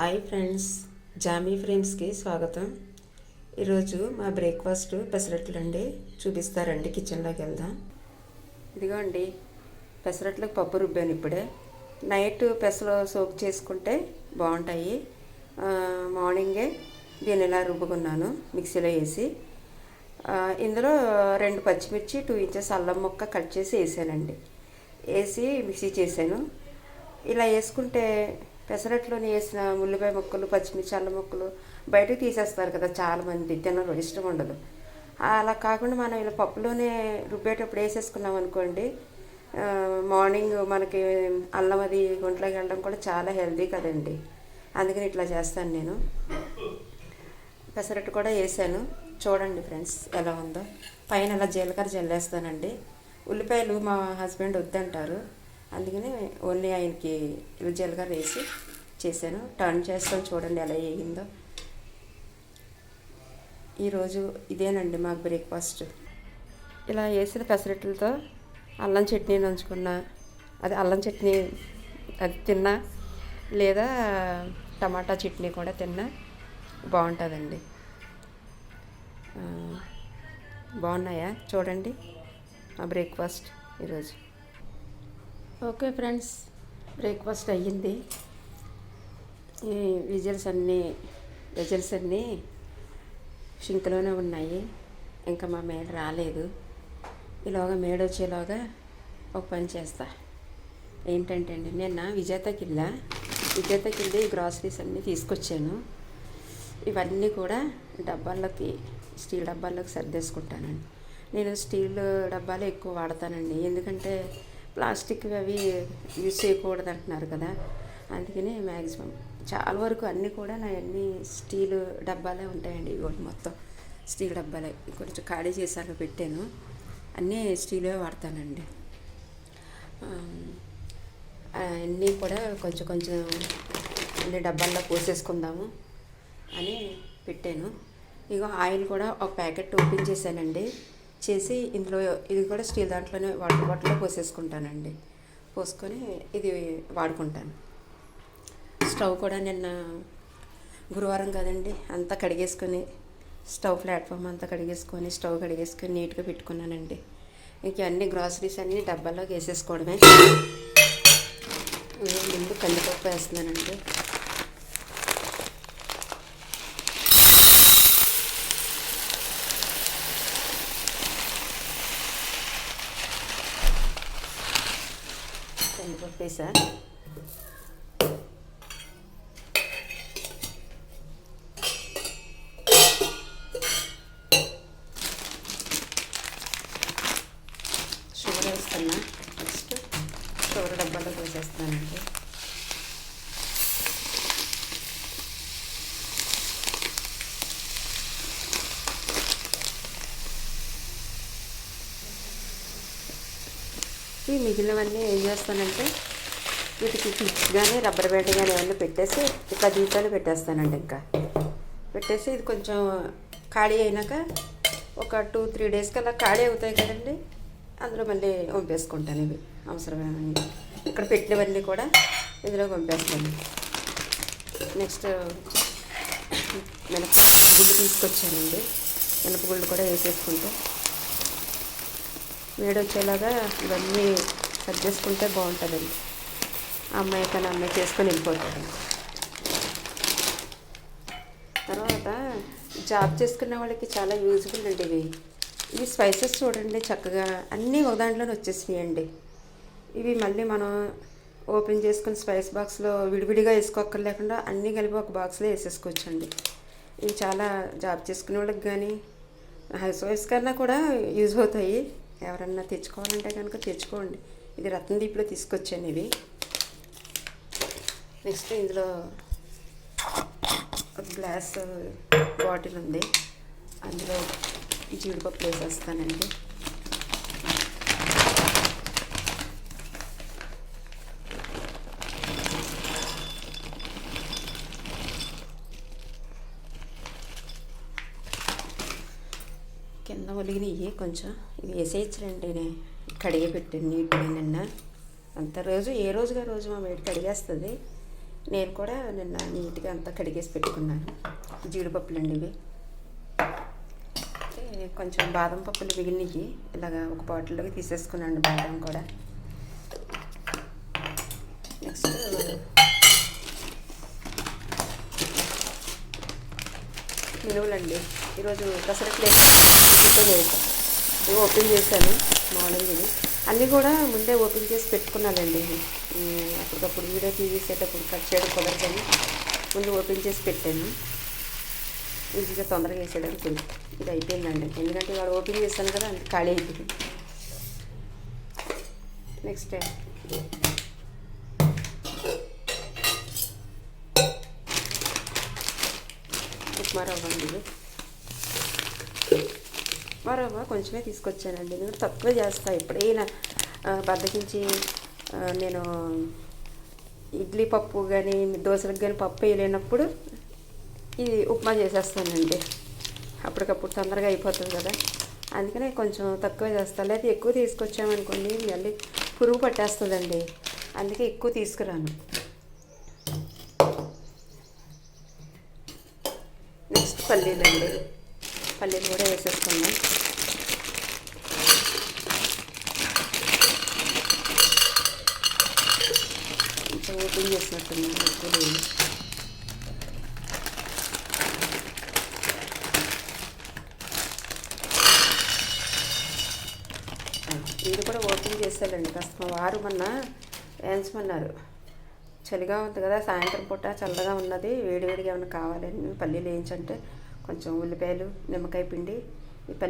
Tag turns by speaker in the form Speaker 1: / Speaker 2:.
Speaker 1: Hi friends Jamie ఫ్రేమ్స్కి స్వాగతం. ఈరోజు మా బ్రేక్ఫాస్ట్ పెసరట్లు అండి చూపిస్తారండి కిచెన్లోకి వెళ్దాం. ఇదిగో అండి పెసరట్లకు పప్పు రుబ్బాను ఇప్పుడే. నైట్ పెసలు సోక్ చేసుకుంటే బాగుంటాయి. మార్నింగే దీన్ని ఇలా రుబ్బుకున్నాను మిక్సీలో వేసి. ఇందులో రెండు పచ్చిమిర్చి టూ ఇంచెస్ అల్లం ముక్క కట్ చేసి వేసానండి. వేసి మిక్సీ చేశాను. ఇలా వేసుకుంటే పెసరట్లోని వేసిన ఉల్లిపాయ ముక్కలు పచ్చిమిర్చి అల్లం ముక్కలు బయటకు తీసేస్తారు కదా చాలామంది. తినరు ఇష్టం ఉండదు. అలా కాకుండా మనం ఇలా పప్పులోనే రుబ్బేటప్పుడు వేసేసుకున్నాం అనుకోండి మార్నింగ్ మనకి అల్లం అది ఒంట్లోకి వెళ్ళడం కూడా చాలా హెల్దీ కదండి. అందుకని ఇట్లా చేస్తాను నేను. పెసరట్టు కూడా వేసాను. చూడండి ఫ్రెండ్స్ ఎలా ఉందో. పైన అలా జీలకర్ర జల్లేస్తానండి. ఉల్లిపాయలు మా హస్బెండ్ వద్దంటారు. అందుకని ఓన్లీ ఆయనకి ఇలా జీలకర్ర వేసి చేశాను. టర్న్ చేస్తాను చూడండి ఎలా వేగిందో. ఈరోజు ఇదేనండి మాకు బ్రేక్ఫాస్ట్. ఇలా వేసిన పెసరట్లతో అల్లం చట్నీ నంచుకున్నా అది అల్లం చట్నీ అది తిన్నా లేదా టమాటా చట్నీ కూడా తిన్నా బాగుంటుందండి. బాగున్నాయా? చూడండి మా బ్రేక్ఫాస్ట్ ఈరోజు. ఓకే ఫ్రెండ్స్ బ్రేక్ఫాస్ట్ అయ్యింది. ఈ విజిల్స్ అన్నీ విజిల్స్ అన్నీ షింక్లోనే ఉన్నాయి. ఇంకా మా మేడ రాలేదు. ఈలోగా మేడ వచ్చేలోగా ఒక పని చేస్తా. ఏంటంటే అండి నిన్న విజేతకి విజేత కింద ఈ గ్రాసరీస్ అన్నీ తీసుకొచ్చాను. ఇవన్నీ కూడా డబ్బాల్లోకి స్టీల్ డబ్బాల్లోకి సర్దేసుకుంటానండి. నేను స్టీల్ డబ్బాలు ఎక్కువ వాడతానండి. ఎందుకంటే ప్లాస్టిక్ అవి యూజ్ చేయకూడదు అంటున్నారు కదా. అందుకని మ్యాక్సిమం చాలా వరకు అన్నీ కూడా నా అన్ని స్టీల్ డబ్బాలే ఉంటాయండి. ఇవి ఒకటి మొత్తం స్టీల్ డబ్బాలే. కొంచెం ఖాళీ చేశాక పెట్టాను. అన్నీ స్టీలే వాడతానండి. అన్నీ కూడా కొంచెం కొంచెం అన్ని డబ్బాల్లో పోసేసుకుందాము అని పెట్టాను. ఇగో ఆయిల్ కూడా ఒక ప్యాకెట్ ఓపెన్ చేశానండి. చేసి ఇందులో ఇది కూడా స్టీల్ దాంట్లోనే వాటర్ బాటిల్లో పోసేసుకుంటానండి. పోసుకొని ఇది వాడుకుంటాను. స్టవ్ కూడా నిన్న గురువారం కదండి అంతా కడిగేసుకొని స్టవ్ ప్లాట్ఫామ్ అంతా కడిగేసుకొని స్టవ్ కడిగేసుకొని నీట్గా పెట్టుకున్నానండి. ఇంక అన్ని గ్రాసరీస్ అన్నీ డబ్బాలోకి వేసేసుకోవడమే. ముందు కందిపప్పు వేస్తున్నానండి. కందిపప్పు వేసా షుగర్ వేస్తున్నా నెక్స్ట్ షుగర్ డబ్బాలో పోసేస్తానండి ఈ మిగిలినవన్నీ ఏం చేస్తానంటే వీటికి క్లిప్స్ కానీ రబ్బర్ బ్యాండ్ కానీ ఏమన్నా పెట్టేసి ఇట్లా దీంట్లోనే పెట్టేస్తానండి ఇంకా. పెట్టేసి ఇది కొంచెం ఖాళీ అయినాక ఒక టూ త్రీ డేస్కి అలా ఖాళీ అవుతాయి కదండి అందులో మళ్ళీ వంపేసుకుంటాను ఇవి అవసరమైన ఇక్కడ పెట్టినవన్నీ కూడా ఇందులో పంపేస్తాను నెక్స్ట్ మినప గుళ్ళు తీసుకొచ్చానండి. మినప గుళ్ళు కూడా వేసేసుకుంటే వేడి వచ్చేలాగా ఇవన్నీ చేసుకుంటే బాగుంటుందండి. అమ్మాయి కానీ అమ్మాయి చేసుకొని వెళ్ళిపోతాడు తర్వాత జాబ్ చేసుకున్న వాళ్ళకి చాలా యూజ్ఫుల్ అండి ఇవి. ఇవి స్పైసెస్ చూడండి చక్కగా అన్నీ ఒక దాంట్లోనే వచ్చేసినాయండి. ఇవి మళ్ళీ మనం ఓపెన్ చేసుకుని స్పైస్ బాక్స్లో విడివిడిగా వేసుకోక్కర్లేకుండా అన్నీ కలిపి ఒక బాక్స్లో వేసేసుకోవచ్చండి. ఇవి చాలా జాబ్ చేసుకునే వాళ్ళకి కానీ హౌస్ వైఫ్స్ కన్నా కూడా యూజ్ అవుతాయి. ఎవరన్నా తెచ్చుకోవాలంటే కనుక తెచ్చుకోండి. ఇది రత్నదీప్లో తీసుకొచ్చాను ఇవి. నెక్స్ట్ ఇందులో ఒక గ్లాస్ బాటిల్ ఉంది. అందులో ఈ జీడిపప్పు వేసేస్తానండి. ఒలిగినాయి కొంచెం. ఇవి వేసేయచ్చులేండి నేను కడిగి పెట్టాను నీట్గా నిన్న. అంత రోజు ఏ రోజుగా రోజు మా వేడి కడిగేస్తుంది నేను కూడా నిన్న నీట్గా అంతా కడిగేసి పెట్టుకున్నాను. జీడిపప్పులు అండి ఇవి కొంచెం బాదం పప్పులు మిగిలినవి ఇలాగా ఒక బాటిల్లోకి తీసేసుకున్నాను బాదం కూడా. నెక్స్ట్ మినువులండి ఈరోజు పెసరట్లు వేసి ఇవి ఓపెన్ చేశాను మార్నింగ్ ఇది. అన్నీ కూడా ముందే ఓపెన్ చేసి పెట్టుకున్నానండి. అప్పటికప్పుడు వీడియో తీసేటప్పుడు కట్ చేయడం కుదరదని ముందు ఓపెన్ చేసి పెట్టాను. ఈజీగా తొందరగా వేసేయడానికి ఉంది. ఇది అయిపోయిందండి. ఎందుకంటే వాడు ఓపెన్ చేశాను కదా ఖాళీ అయిపోయింది నెక్స్ట్ ఉప్మా రవ్వ అండి ఇది. కొంచెమే తీసుకొచ్చానండి. నేను తక్కువ చేస్తా. ఎప్పుడైనా బద్దకించి నేను ఇడ్లీ పప్పు కానీ దోశలకు కానీ పప్పు వేయలేనప్పుడు ఇది ఉప్మా చేసేస్తానండి. అప్పటికప్పుడు తొందరగా అయిపోతుంది కదా. అందుకనే కొంచెం తక్కువ చేస్తాను లేదా ఎక్కువ తీసుకొచ్చామనుకోండి మళ్ళీ పురుగు పట్టేస్తుందండి. అందుకే ఎక్కువ తీసుకురాను. పల్లీలండి. పల్లీలు అండి పల్లీలు కూడా వేసేసుకున్నాం ఓపెన్ చేసినట్టున్నాం ఎక్కువ ఇది కూడా ఓపెన్ చేశారండి కాస్త వారు మొన్న వేయించమన్నారు. చలిగా ఉంది కదా సాయంత్రం పూట చల్లగా ఉన్నది వేడివేడిగా ఏమైనా కావాలని పల్లీలు వేయించంటే కొంచెం ఉల్లిపాయలు నిమ్మకాయ పిండి ఈ పల్లి